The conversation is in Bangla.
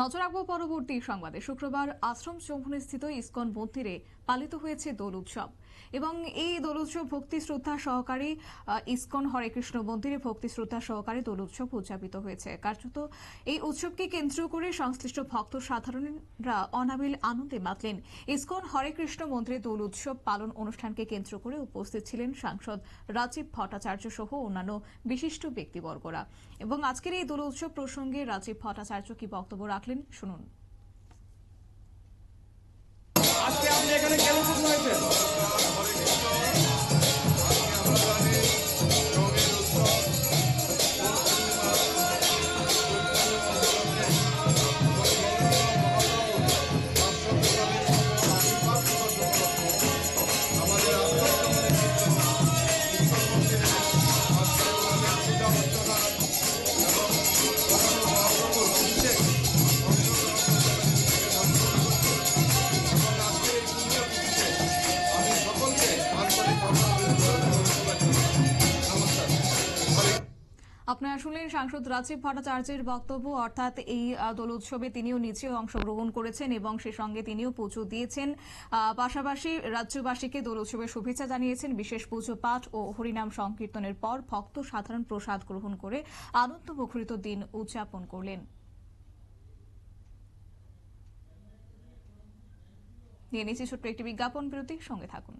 নজর রাখব পরবর্তী সংবাদে। শুক্রবার আশ্রম স্থিত ইসকন মন্দিরে পালিত হয়েছে দোল উৎসব। এবং এই দোল উৎসব ভক্তি শ্রদ্ধা সহকারে ইসকন হরে কৃষ্ণ মন্দিরে ভক্তি শ্রদ্ধা সহকারে দোল উৎসব উদযাপিত হয়েছে। কার্যত এই উৎসবকে কেন্দ্র করে সংশ্লিষ্ট ভক্ত সাধারণরা অনাবিল আনন্দে মাতলেন ইসকন হরে কৃষ্ণ মন্দিরে দোল উৎসব পালন অনুষ্ঠানকে কেন্দ্র করে উপস্থিত ছিলেন সাংসদ রাজীব ভট্টাচার্য সহ অন্যান্য বিশিষ্ট ব্যক্তিবর্গরা। এবং আজকের এই দোল উৎসব প্রসঙ্গে রাজীব ভট্টাচার্য কি বক্তব্য রাখলেন শুনুন। আজকে আপনি এখানে কেন উপস্থিত আপনারা শুনলেন সাংসদ রাজীব ভট্টাচার্যের বক্তব্য, অর্থাৎ এই দোল উৎসবে তিনিও নিজেও অংশগ্রহণ করেছেন এবং সে সঙ্গে তিনিও পুজো দিয়েছেন। পাশাপাশি রাজ্যবাসীকে দোল উৎসবের শুভেচ্ছা জানিয়েছেন। বিশেষ পুজো পাঠ ও হরিনাম সংকীর্তনের পর ভক্ত সাধারণ প্রসাদ গ্রহণ করে আনন্দ মুখরিত দিন উদযাপন করলেন। নিয়ে নিচ্ছি ছোট্ট একটি বিজ্ঞাপন বিরতির সঙ্গে থাকুন।